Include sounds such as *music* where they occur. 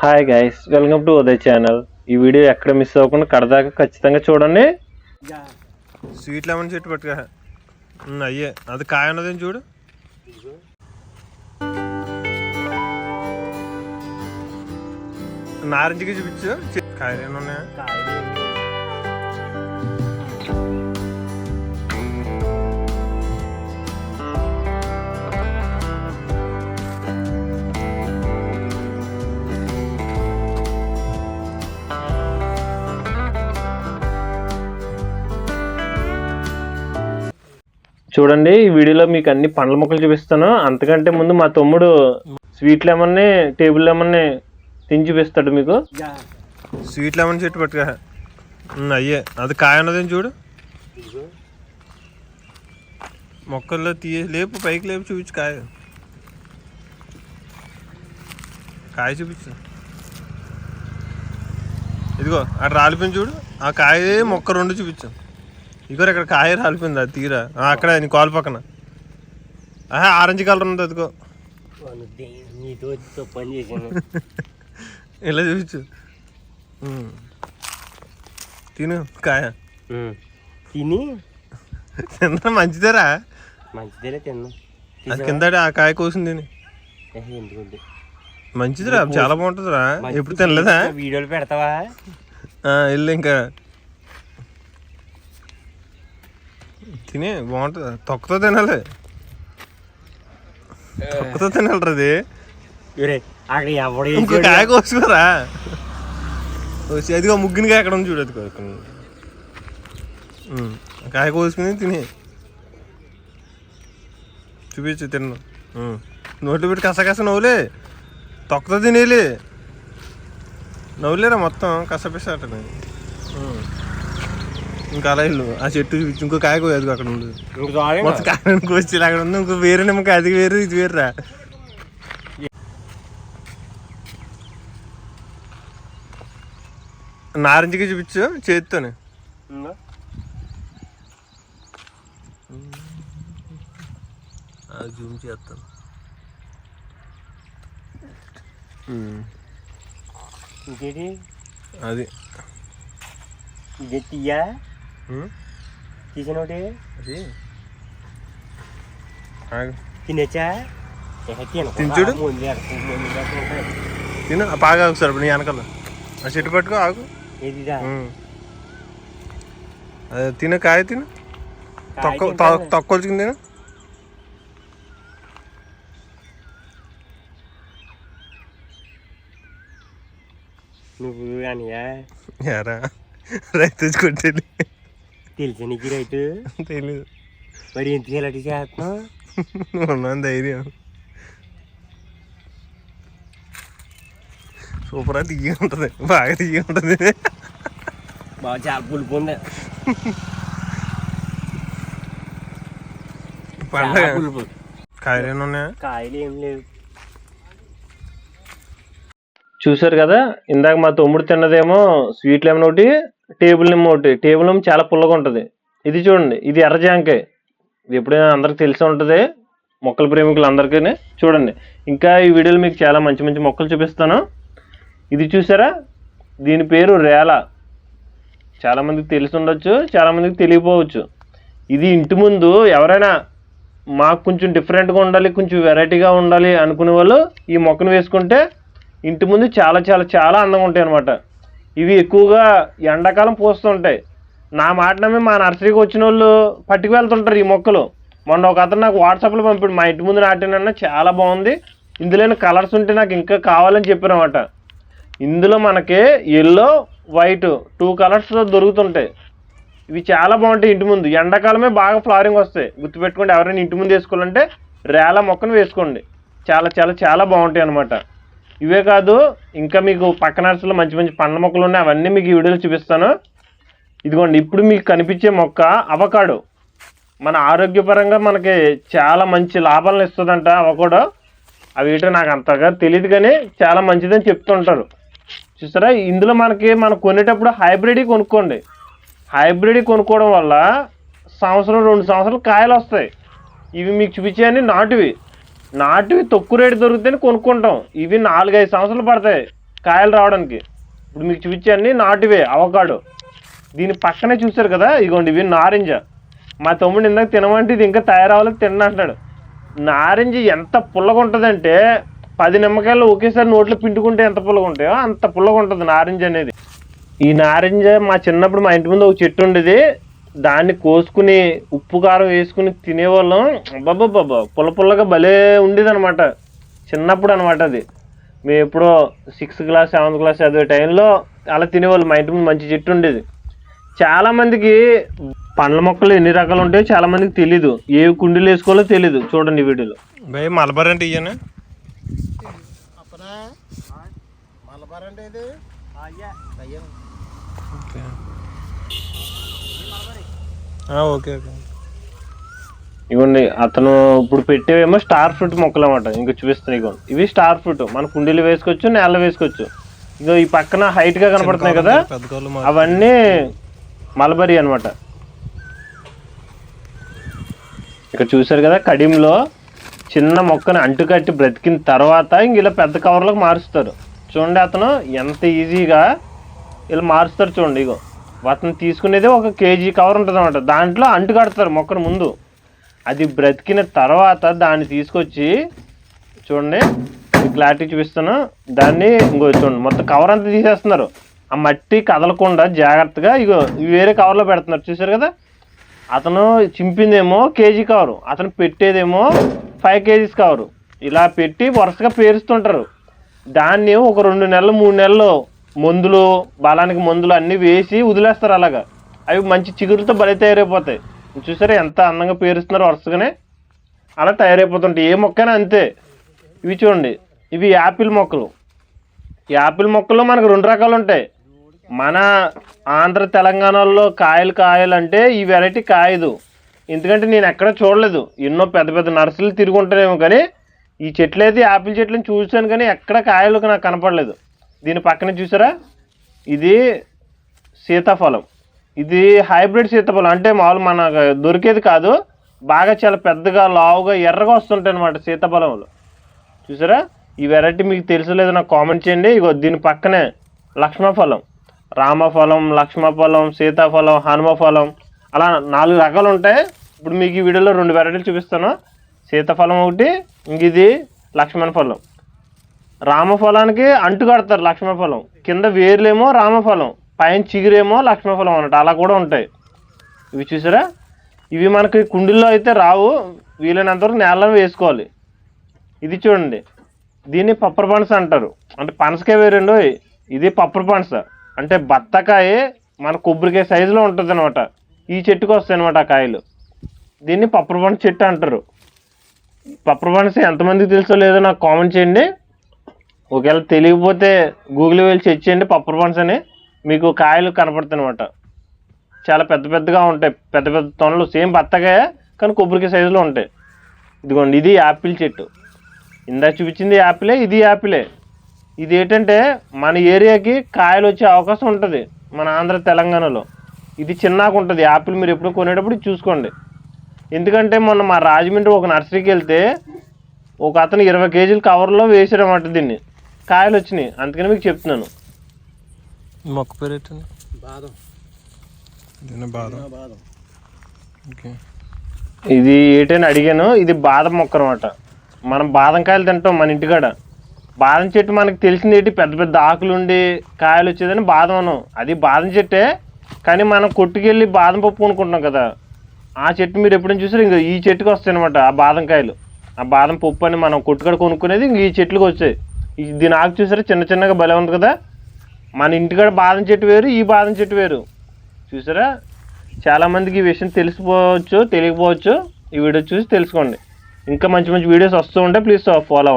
Hi guys welcome to Uday channel ఈ video ఎక్కడ miss అవ్వకుండా కడదాకా ఖచ్చితంగా చూడండి. స్వీట్ లెమన్ చెట్టు పట్టుగా అయ్యే. అది కాయ ఉన్నదేం చూడు? నారింజకి చూపించు. కాయలు ఏమైనా ఉన్నాయా? చూడండి ఈ వీడియోలో మీకు అన్ని పండ్ల మొక్కలు చూపిస్తాను. అంతకంటే ముందు మా తమ్ముడు స్వీట్ లెమన్ని టేబుల్ లెమన్ని తిని చూపిస్తాడు మీకు. స్వీట్ లెమన్ చెట్టు పట్టుగా అయ్యే అది కాయ ఉన్నదేం చూడు. మొక్కల్లో తీయ లేపు పైకి లేపు చూపించు కాయ. కాయ చూపించు. ఇదిగో అక్కడ రాలిపోయింది చూడు. ఆ కాయ మొక్క రెండు చూపించు. ఇగో ఇక్కడ కాయ రాలిపోయింది అది తీరా. అక్కడ నీ కాలు పక్కన. ఆహా ఆరెంజ్ కలర్ ఉంది అదిగో. *laughs* ఇలా చూపించు. తిను కాయ. తిని. తిన్నా మంచిదేరా? మంచిదేలే తిన్నా. అది కింద ఆ కాయ కోసింది మంచిదిరా చాలా బాగుంటుందిరా. ఎప్పుడు తినలేదా? వీడియోలు పెడతావా? వెళ్ళు ఇంకా తిని బాగుంటుంది. తొక్కతో తినాలి. తొక్కతో తినాలి అది. అక్కడ ఎవడు ఇంకో కాయ కోసుకోరా కోసి అదిగో ముగ్గుని కాయ అక్కడ ఉంది చూడు అదిగో ఇక్కడ ఉంది. ఉమ్, ఆ కాయ కోసుకుని తిని. చూపించు తిన్ను. నోట్లో పెట్టి కసకస నవ్వులే. తొక్కతో తినేలే. నవ్వులేరా మొత్తం? కసపిస అట్లా ఇంకా అలా ఇల్లు ఆ చెట్టు చూపించు ఇంకో కాయ కోయదు అక్కడ ఇంకా. మొత్తం కోసి అక్కడ ఉంది ఇంకో వేరే నిమ్మకాయ అది వేరు ఇది వేరురా. నారింజకి చూపించు చేతితోనే. జూమ్ చేస్తాను. ఇంకేంటి అది. ఇదే తీయా ఉమ్, తీసిన ఒకటి అది. తినచ్చా? తినచుడు. తిను. బాగా ఆగు సార్ నీ వెనకాల. ఆ చెట్టు పట్టుకో ఆగు. అదే తిను కాయ తిను. తక్కువ. తక్కువ తిను. నువ్వు యారా? రైతు కొట్టేది తెలుసా నీకు రైతు తెలీదు. మరి ఎందుకు ఇలాంటి చేస్తున్నావు? ఉన్నాను ధైర్యం. సూపర్ తీయ ఉంటుంది. బాగా తీయ ఉంటుంది. బాగా చాలా పులుపు ఉంది పండగ పులుపు. కాయలు ఏమైనా ఉన్నాయా? కాయలు ఏం లేవు. చూసారు కదా? ఇందాక మా తమ్ముడు తిన్నదేమో స్వీట్ లెమన్ ఒకటి టేబుల్ నిమ్మ ఒకటి. టేబుల్ నిమ్మ చాలా పుల్లగా ఉంటుంది. ఇది చూడండి ఇది ఎర్ర జాంకాయ. ఇది ఎప్పుడైనా అందరికి తెలిసి ఉంటుంది. మొక్కల ప్రేమికులు అందరికీ చూడండి. ఇంకా ఈ వీడియోలో మీకు చాలా మంచి మంచి మొక్కలు చూపిస్తాను. ఇది చూసారా? దీని పేరు రేల. చాలామందికి తెలిసి ఉండొచ్చు చాలామందికి తెలియపోవచ్చు. ఇది ఇంటి ముందు ఎవరైనా మాకు కొంచెం డిఫరెంట్గా ఉండాలి కొంచెం వెరైటీగా ఉండాలి అనుకునే వాళ్ళు ఈ మొక్కను వేసుకుంటే ఇంటి ముందు చాలా చాలా చాలా అందంగా ఉంటాయి అనమాట ఇవి ఎక్కువగా ఎండాకాలం పూస్తుంటాయి. నా మాట నమ్మి మా నర్సరీకి వచ్చిన వాళ్ళు పట్టుకు వెళ్తుంటారు ఈ మొక్కలు. మొన్న ఒక అతను నాకు వాట్సాప్లో పంపాడు మా ఇంటి ముందు నాటినన్న చాలా బాగుంది. ఇందులో కలర్స్ ఉంటే నాకు ఇంకా కావాలని చెప్పారన్నమాట ఇందులో మనకి ఎల్లో వైట్ టూ కలర్స్ దొరుకుతుంటాయి. ఇవి చాలా బాగుంటాయి ఇంటి ముందు. ఎండాకాలమే బాగా ఫ్లవరింగ్ వస్తాయి. గుర్తుపెట్టుకోండి ఎవరైనా ఇంటి ముందు వేసుకోవాలంటే రేల మొక్కను వేసుకోండి. చాలా చాలా చాలా బాగుంటాయి అనమాట ఇవే కాదు ఇంకా మీకు పక్కన అరసలో మంచి మంచి పండ్ల మొక్కలు ఉన్నాయి అవన్నీ మీకు ఈ వీడియోలో చూపిస్తాను. ఇదిగోండి ఇప్పుడు మీకు కనిపించే మొక్క అవకాడో. మన ఆరోగ్యపరంగా మనకి చాలా మంచి లాభాలను ఇస్తుందంట అవకాడో. అవి ఏంటో నాకు అంతగా తెలియదు కానీ చాలా మంచిదని చెప్తుంటారు చూసారా ఇందులో మనకి మనం కొనేటప్పుడు హైబ్రిడ్ కొనుక్కోండి. హైబ్రిడ్ కొనుక్కోవడం వల్ల సంవత్సరం రెండు సంవత్సరాలు కాయలు వస్తాయి. ఇవి మీకు చూపించాయని నాటువి. నాటువి తక్కువ రేటు దొరుకుతాయని కొనుక్కుంటాం. ఇవి నాలుగైదు సంవత్సరాలు పడతాయి కాయలు రావడానికి. ఇప్పుడు మీకు చూపించండి నాటివే అవకాడో. దీని పక్కనే చూసారు కదా ఇగోండి ఇవి నారింజ. మా తమ్ముడు ఇందాక తినమంటే ఇది ఇంకా తయారవ్వలేదు తిన్న నారింజ ఎంత పుల్లగా ఉంటుందంటే పది నిమ్మకాయలు ఒకేసారి నోట్లో పిండుకుంటే ఎంత పుల్లగా ఉంటాయో అంత పుల్లగా ఉంటుంది నారింజ అనేది. ఈ నారింజ మా చిన్నప్పుడు మా ఇంటి ముందు ఒక చెట్టు ఉండేది. దాన్ని కోసుకుని ఉప్పు కారం వేసుకుని తినేవాళ్ళం. అబ్బాబ్బాబ్బా పుల్ల పుల్లగా భలే ఉండేది అనమాట చిన్నప్పుడు అనమాట అది. మేము ఎప్పుడో సిక్స్త్ క్లాస్ సెవెంత్ క్లాస్ చదివే టైంలో అలా తినేవాళ్ళు. మా ఇంటి ముందు మంచి చెట్టు ఉండేది. చాలా మందికి పండ్ల మొక్కలు ఎన్ని రకాలు ఉంటాయో చాలా మందికి తెలీదు. ఏ కుండీలు వేసుకోవాలో తెలీదు. చూడండి వీడియోలో. భయ్ మలబార్ అంటే ఇయ్యనా? ఆ, ఓకే ఓకే. ఇవ్వండి అతను ఇప్పుడు పెట్టేవేమో స్టార్ ఫ్రూట్ మొక్కలు అన్నమాట ఇంకా చూపిస్తున్నాయి ఇగోండి ఇవి స్టార్ ఫ్రూట్. మన కుండీలు వేసుకోవచ్చు నేల వేసుకోవచ్చు. ఇగో ఈ పక్కన హైట్గా కనపడుతున్నాయి కదా అవన్నీ మలబరీ అన్నమాట. ఇక్కడ చూసారు కదా కడియంలో చిన్న మొక్కను అంటుకట్టి బ్రతికిన తర్వాత ఇంక ఇలా పెద్ద కవర్లకు మారుస్తారు. చూడండి అతను ఎంత ఈజీగా ఇలా మారుస్తారు చూడండి ఇగో. అతను తీసుకునేది ఒక కేజీ కవర్ ఉంటుంది అనమాట దాంట్లో అంటు కడతారు మొక్కను ముందు. అది బ్రతికిన తర్వాత దాన్ని తీసుకొచ్చి చూడండి క్లారిటీ చూపిస్తాను దాన్ని ఇంకో చూడండి మొత్తం కవర్ అంతా తీసేస్తున్నారు. ఆ మట్టి కదలకుండా జాగ్రత్తగా ఇగో వేరే కవర్లో పెడుతున్నారు. చూసారు కదా? అతను చింపిందేమో కేజీ కవరు అతను పెట్టేదేమో ఫైవ్ కేజీస్ కవరు. ఇలా పెట్టి వరుసగా పేరుస్తుంటారు. దాన్ని ఒక రెండు నెలలు మూడు నెలలు మందులు బలానికి మందులు అన్నీ వేసి వదిలేస్తారు అలాగా. అవి మంచి చిగురుతో బలి తయారైపోతాయి. చూసారా ఎంత అందంగా పేరుస్తున్నారు వరుసగానే? అలా తయారైపోతుంటాయి. ఏ మొక్కైనా అంతే. ఇవి చూడండి. ఇవి యాపిల్ మొక్కలు. యాపిల్ మొక్కలు మనకు రెండు రకాలు ఉంటాయి మన ఆంధ్ర తెలంగాణలో కాయలు కాయలు అంటే ఈ వెరైటీ కాయదు. ఎందుకంటే నేను ఎక్కడ చూడలేదు. ఎన్నో పెద్ద పెద్ద నర్సరీలు తిరిగి ఉంటానేమో కానీ ఈ చెట్లు అయితే యాపిల్ చెట్లను చూశాను కానీ ఎక్కడ కాయలు నాకు కనపడలేదు. దీని పక్కన చూసారా? ఇది సీతాఫలం. ఇది హైబ్రిడ్ సీతాఫలం. అంటే మామూలు మనకు దొరికేది కాదు. బాగా చాలా పెద్దగా లావుగా ఎర్రగా వస్తుంటాయి అనమాట సీతాఫలంలో చూసారా? ఈ వెరైటీ మీకు తెలుసలేదు నాకు కామెంట్ చేయండి. ఇగో దీని పక్కనే లక్ష్మఫలం. రామఫలం లక్ష్మఫలం సీతాఫలం హనుమఫలం అలా నాలుగు రకాలు ఉంటాయి. ఇప్పుడు మీకు ఈ వీడియోలో రెండు వెరైటీలు చూపిస్తాను. సీతాఫలం ఒకటి ఇంక ఇది లక్ష్మణ ఫలం రామఫలానికి అంటు కడతారు లక్ష్మఫలం. కింద వేర్లేమో రామఫలం పైన చిగురేమో లక్ష్మఫలం అన్నట్టు అలా కూడా ఉంటాయి. ఇవి చూసారా? ఇవి మనకి కుండీల్లో అయితే రావు వీలైనంత వరకు నేలలో వేసుకోవాలి. ఇది చూడండి. దీన్ని పప్పర్ పనస అంటారు. అంటే పనసకాయ వేరండు ఇది పప్పర్ పనస. అంటే బత్తకాయ మన కొబ్బరికాయ సైజులో ఉంటుంది అనమాట ఈ చెట్టుకు వస్తాయి అనమాట ఆ కాయలు. దీన్ని పప్పర్ పనస చెట్టు అంటారు. పప్పర్ పనస ఎంతమందికి తెలుసో లేదో నాకు కామెంట్ చేయండి. ఒకవేళ తెలియకపోతే గూగుల్ వెళ్ళి సెర్చ్ చేయండి పప్పర్ పండ్స్ అని. మీకు కాయలు కనపడతాయి అనమాట చాలా పెద్ద పెద్దగా ఉంటాయి. పెద్ద పెద్ద తొనలు సేమ్ బత్తకాయ కానీ కొబ్బరికాయ సైజులో ఉంటాయి. ఇదిగోండి ఇది యాపిల్ చెట్టు. ఇందా చూపించింది యాపిలే ఇది యాపిలే. ఇది ఏంటంటే మన ఏరియాకి కాయలు వచ్చే అవకాశం ఉంటుంది. మన ఆంధ్ర తెలంగాణలో. ఇది చిన్నగా ఉంటుంది. యాపిల్ మీరు ఎప్పుడు కొనేటప్పుడు చూసుకోండి. ఎందుకంటే మొన్న మా రాజమండ్రి ఒక నర్సరీకి వెళ్తే ఒక అతను ఇరవై కేజీలు కవర్లో వేసాడనమాట దీన్ని. కాయలు వచ్చినాయి. అందుకని మీకు చెప్తున్నాను. మొక్క పేరు ఏంటండి? బాదం. దీని బాదం. బాదం. ఓకే. ఇది ఏంటని అడిగాను. ఇది బాదం మొక్క అనమాట మనం బాదం కాయలు తింటాం మన ఇంటికాడ. బాదం చెట్టు మనకి తెలిసింది ఏంటి? పెద్ద పెద్ద ఆకులు ఉండి కాయలు వచ్చేదని బాదం అనం అది బాదం చెట్టే. కానీ మనం కొట్టుకెళ్ళి బాదం పప్పు కొనుక్కుంటాం కదా. ఆ చెట్టు మీరు ఎప్పుడైనా చూసారు? ఇంకా ఈ చెట్టుకి వస్తాయి అనమాట ఆ బాదం కాయలు. ఆ బాదం పప్పు అని మనం కొట్టుకాడ కొనుక్కునేది ఇంక ఈ చెట్లుకి వచ్చాయి. దీని ఆకు చూసారా? చిన్న చిన్నగా భలే ఉంది కదా? మన ఇంటికాడ బాదం చెట్టు వేరు ఈ బాదం చెట్టు వేరు. చూసారా? చాలామందికి ఈ విషయం తెలిసిపోవచ్చు తెలియకపోవచ్చు. ఈ వీడియో చూసి తెలుసుకోండి. ఇంకా మంచి మంచి వీడియోస్ వస్తూ ఉంటాయి. ప్లీజ్ ఫాలో అవ్వండి.